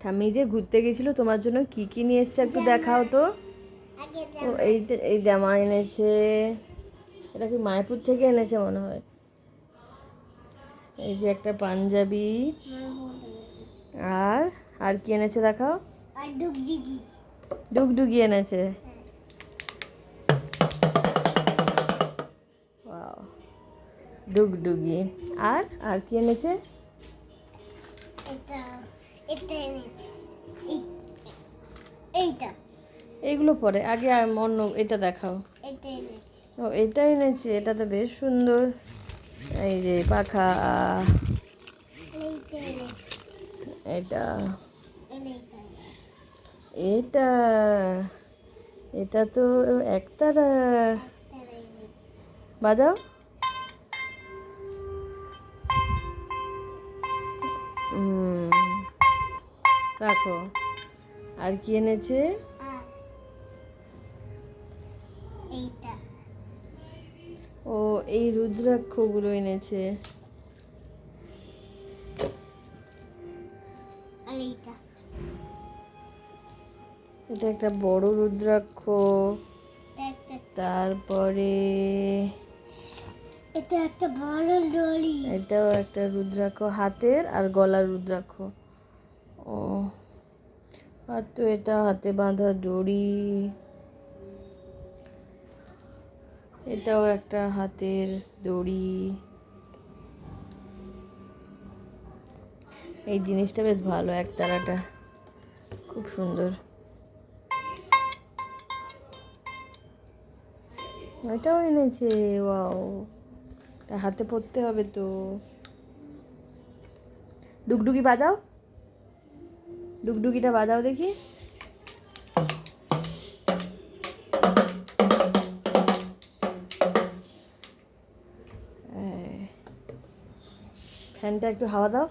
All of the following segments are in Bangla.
ঠাম্মি যে ঘুরতে গেছিল তোমার জন্য কি কি নিয়ে এসছে একটু দেখাও তো। ও এইটা এই জামা এনেছে। এটা কি মায়াপুর থেকে এনেছে মনে হয়? এই যে একটা পাঞ্জাবি। আর আর কি এনেছে দেখাও? ডুগডুগি। এনেছে. ডুগডুগি। আর আর কি এনেছে? এটা এটা এনেছি। এই- এইটা। এইগুলো পরে আগে অন্য এটা দেখাও। এটা এনেছি। ও এটা এনেছে এটা তো বেশ সুন্দর। এই যে পাখা। এটা। এটা। এটা তো একতারা। বাজাও। রাখো। আর কি এনেছে? ও এই রুদ্রাক্ষগুলো এনেছে। এটা একটা বড় রুদ্রাক্ষ। তারপরে এটা একটা বড় দড়ি। এটাও একটা রুদ্রাক্ষ হাতের আর গলার রুদ্রাক্ষ। আর তো এটা, হাতে বাঁধা দড়ি। এটাও একটা হাতের দড়ি। এই জিনিসটা বেশ ভালো একতারাটা খুব সুন্দর। এটাও এনেছে, ওয়াও। হাতে পরতে হবে তো। ডুগডুগি বাজাও। ডুগডুগিটা বাজাও দেখি। ফ্যানটা একটু হাওয়া দাও।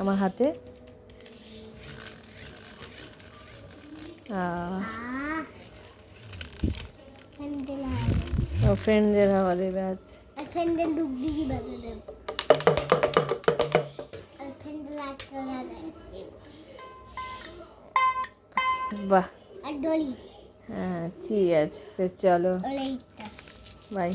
আমার হাতে। ও ফ্রেন্ডদের হাওয়া দেবে আজ আর ডুগডুগি বাজে দেব। বাহ। হ্যাঁ ঠিক আছে তো চলো। বাই